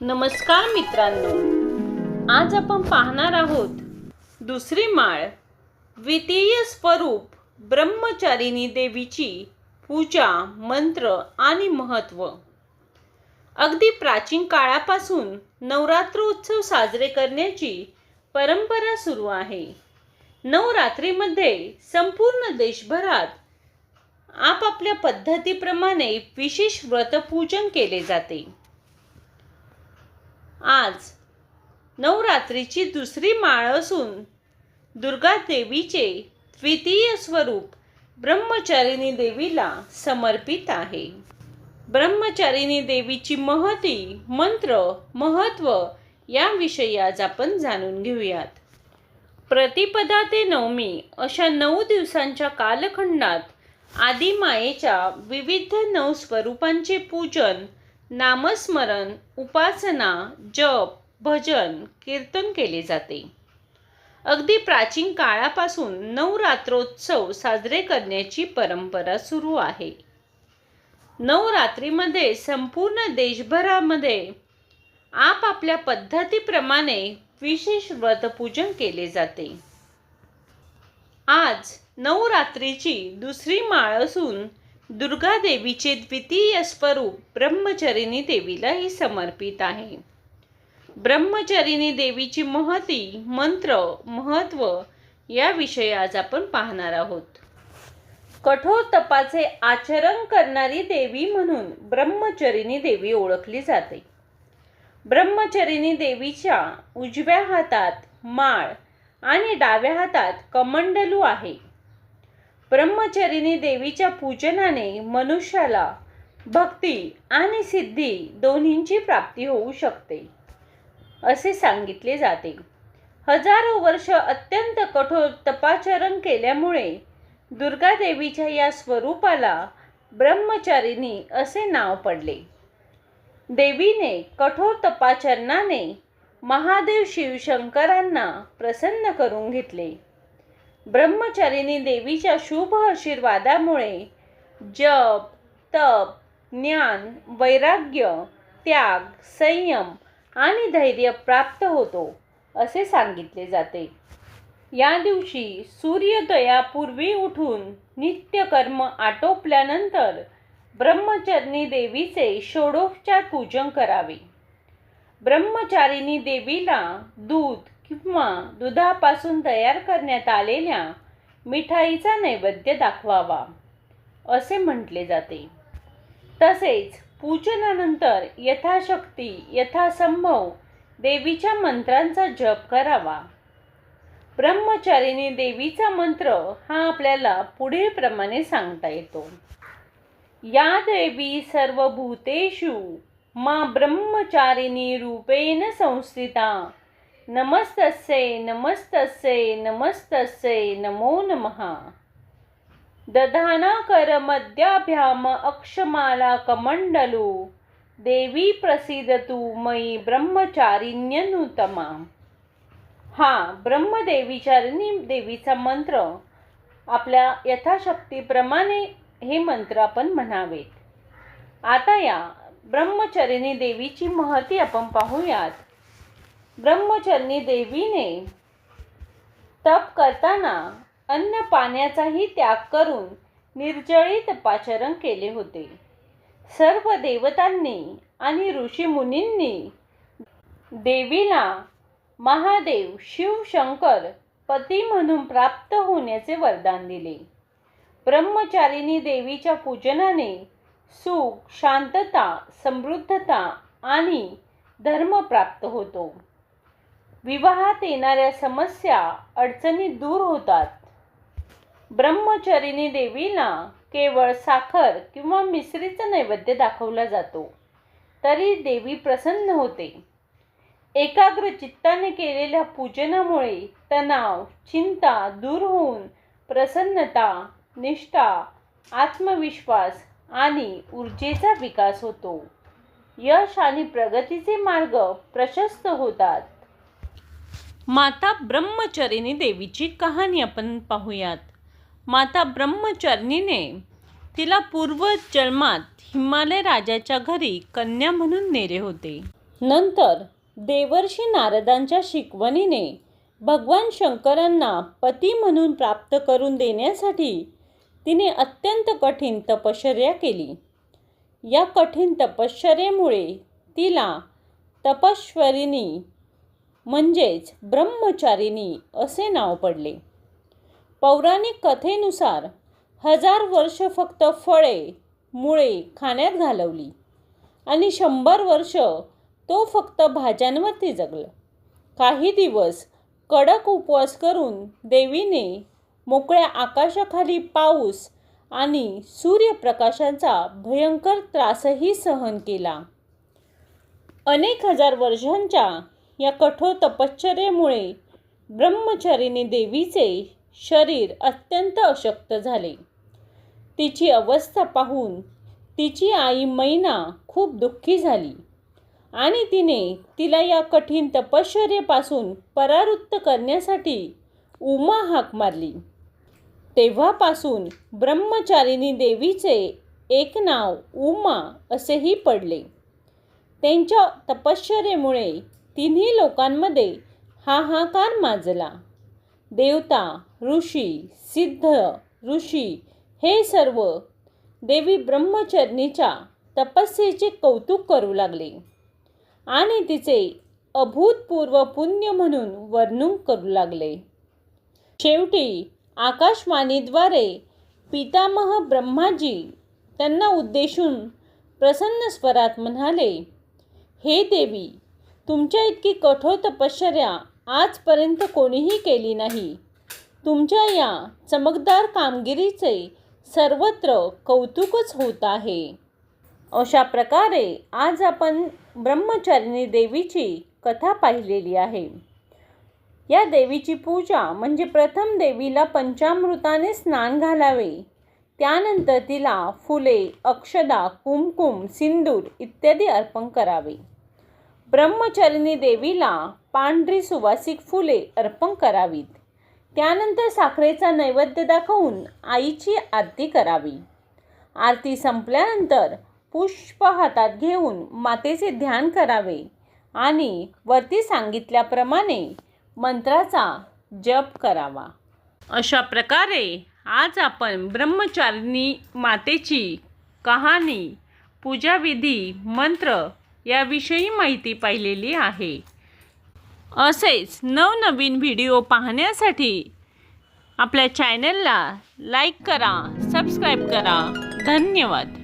नमस्कार मित्रांनो. आज आपण पाहणार आहोत दुसरी माळ. द्वितीय स्वरूप ब्रह्मचारिणी देवीची पूजा मंत्र आणि महत्त्व अगदी प्राचीन काळापासून नवरात्रोत्सव साजरे करण्याची परंपरा सुरू आहे. नवरात्रीमध्ये संपूर्ण देशभरात आपापल्या पद्धतीप्रमाणे विशेष व्रतपूजन केले जाते. आज नवरात्रीची दुसरी माळ असून दुर्गा देवीचे द्वितीय स्वरूप ब्रह्मचारिणी देवीला समर्पित आहे. ब्रह्मचारिणी देवीची महती मंत्र महत्त्व याविषयी आज आपण जाणून घेऊयात. प्रतिपदा ते नवमी अशा नऊ दिवसांच्या कालखंडात आदिमायेच्या विविध नऊ स्वरूपांचे पूजन नामस्मरण उपासना जप भजन कीर्तन केले जाते. अगदी प्राचीन काळापासून नवरात्रोत्सव साजरे करण्याची परंपरा सुरू आहे. नवरात्रीमध्ये संपूर्ण देशभरामध्ये आपापल्या पद्धतीप्रमाणे विशेष व्रतपूजन केले जाते. आज नवरात्रीची दुसरी माळ असून दुर्गा देवीचे द्वितीय स्वरूप ब्रह्मचरिणी देवीलाही समर्पित आहे. ब्रह्मचरिणी देवीची महती मंत्र महत्त्व याविषयी आज आपण पाहणार आहोत. कठोर तपाचे आचरण करणारी देवी म्हणून ब्रह्मचरिणी देवी ओळखली जाते. ब्रह्मचरिणी देवीच्या उजव्या हातात माळ आणि डाव्या हातात कमंडलू आहे. ब्रह्मचरिणी देवीच्या पूजनाने मनुष्याला भक्ती आणि सिद्धी दोन्हींची प्राप्ती होऊ शकते असे सांगितले जाते. हजारो वर्ष अत्यंत कठोर तपाचरण केल्यामुळे दुर्गादेवीच्या या स्वरूपाला ब्रह्मचारिणी असे नाव पडले. देवीने कठोर तपाचरणाने महादेव शिवशंकरांना प्रसन्न करून घेतले. ब्रह्मचारिणी देवीच्या शुभ आशीर्वादामुळे जप तप ज्ञान वैराग्य त्याग संयम आणि धैर्य प्राप्त होतो असे सांगितले जाते. या दिवशी सूर्योदयापूर्वी उठून नित्यकर्म आटोपल्यानंतर ब्रह्मचारिणी देवीचे षोडोपचार पूजन करावे. ब्रह्मचारिणी देवीला दूध किंवा दुधापासून तयार करण्यात आलेल्या मिठाईचा नैवेद्य दाखवावा असे म्हटले जाते. तसेच पूजनानंतर यथाशक्ती यथासंभव देवीच्या मंत्रांचा जप करावा. ब्रह्मचारिणी देवीचा मंत्र हा आपल्याला पुढील प्रमाणे सांगता येतो. या देवी सर्व भूतेषु मा ब्रह्मचारिणी रूपेण संस्थिता नमस्तसे नमस्तसे नमस्तसे नमो नमः। दधानाकरमद्याभ्याम अक्षमाला कमंडलू देवी प्रसिद्धतु मयी ब्रह्मचारिण्यनुतमा हा ब्रह्मदेवीचारिणी देवीचा मंत्र आपल्या यथाशक्तीप्रमाणे हे मंत्र आपण म्हणावेत. आता या ब्रह्मचरिणी देवीची महती आपण पाहूयात. ब्रह्मचरणी देवीने तप करताना अन्न पाण्याचाही त्याग करून निर्जळी तपाचरण केले होते. सर्व देवतांनी आणि ऋषीमुनींनी देवीला महादेव शिवशंकर पती म्हणून प्राप्त होण्याचे वरदान दिले. ब्रह्मचारिणी देवीच्या पूजनाने सुख शांतता समृद्धता आणि धर्म प्राप्त होतो. विवाहात येणाऱ्या समस्या अडचणी दूर होतात. ब्रह्मचरिणी देवीला केवळ साखर किंवा मिसरीचा नैवेद्य दाखवला जातो तरी देवी प्रसन्न होते. एकाग्र चित्ताने केलेल्या पूजनामुळे तणाव चिंता दूर होऊन प्रसन्नता निष्ठा आत्मविश्वास आणि ऊर्जेचा विकास होतो. यश आणि प्रगतीचे मार्ग प्रशस्त होतात. माता ब्रह्मचारिणी देवीची कहाणी आपण पाहूयात. माता ब्रह्मचारिणीने तिला पूर्व जन्मात हिमालय राजाच्या घरी कन्या म्हणून नेले होते. नंतर देवर्षी नारदांच्या शिकवणीने भगवान शंकरांना पती म्हणून प्राप्त करून देण्यासाठी तिने अत्यंत कठीण तपश्चर्या केली. या कठीण तपश्चर्येमुळे तिला तपश्वरिणी म्हणजेच ब्रह्मचारिणी असे नाव पडले. पौराणिक कथेनुसार हजार वर्ष फक्त फळे मुळे खाण्यात घालवली आणि शंभर वर्ष तो फक्त भाज्यांवरती जगला. काही दिवस कडक उपवास करून देवीने मोकळ्या आकाशाखाली पाऊस आणि सूर्यप्रकाशाचा भयंकर त्रासही सहन केला. अनेक हजार वर्षांच्या या कठोर तपश्चर्येमुळे ब्रह्मचारिणी देवीचे शरीर अत्यंत अशक्त झाले. तिची अवस्था पाहून तिची आई मैना खूप दुःखी झाली आणि तिने तिला या कठीण तपश्चर्येपासून परावृत्त करण्यासाठी उमा हाक मारली. तेव्हापासून ब्रह्मचारिणी देवीचे एक नाव उमा असेही पडले. त्यांच्या तपश्चर्येमुळे तिन्ही लोकांमध्ये हाहाकार माजला. देवता ऋषी सिद्ध ऋषी हे सर्व देवी ब्रह्मचरणीच्या तपस्येचे कौतुक करू लागले आणि तिचे अभूतपूर्व पुण्य म्हणून वर्णन करू लागले. शेवटी आकाशवाणीद्वारे पितामह ब्रह्माजी त्यांना उद्देशून प्रसन्न स्वरात म्हणाले हे देवी तुमच्या इतकी कठोर तपश्चर्या आजपर्यंत कोणीही केली नाही. तुमच्या या चमकदार कामगिरीचे सर्वत्र कौतुकच होत आहे. अशा प्रकारे आज आपण ब्रह्मचारिणी देवीची कथा पाहिलेली आहे. या देवीची पूजा म्हणजे प्रथम देवीला पंचामृताने स्नान घालावे. त्यानंतर तिला फुले अक्षदा कुमकुम सिंदूर इत्यादी अर्पण करावे. ब्रह्मचारिणी देवीला पांढरी सुवासिक फुले अर्पण करावीत. त्यानंतर साखरेचा नैवेद्य दाखवून आईची आरती करावी. आरती संपल्यानंतर पुष्प हातात घेऊन मातेचे ध्यान करावे आणि वरती सांगितल्याप्रमाणे मंत्राचा जप करावा. अशा प्रकारे आज आपण ब्रह्मचारिणी मातेची कहाणी पूजाविधी मंत्र याविषयी माहिती पाहिलेली आहे. असेच नवनवीन व्हिडिओ पाहण्यासाठी आपल्या चॅनलला लाईक करा सबस्क्राईब करा. धन्यवाद.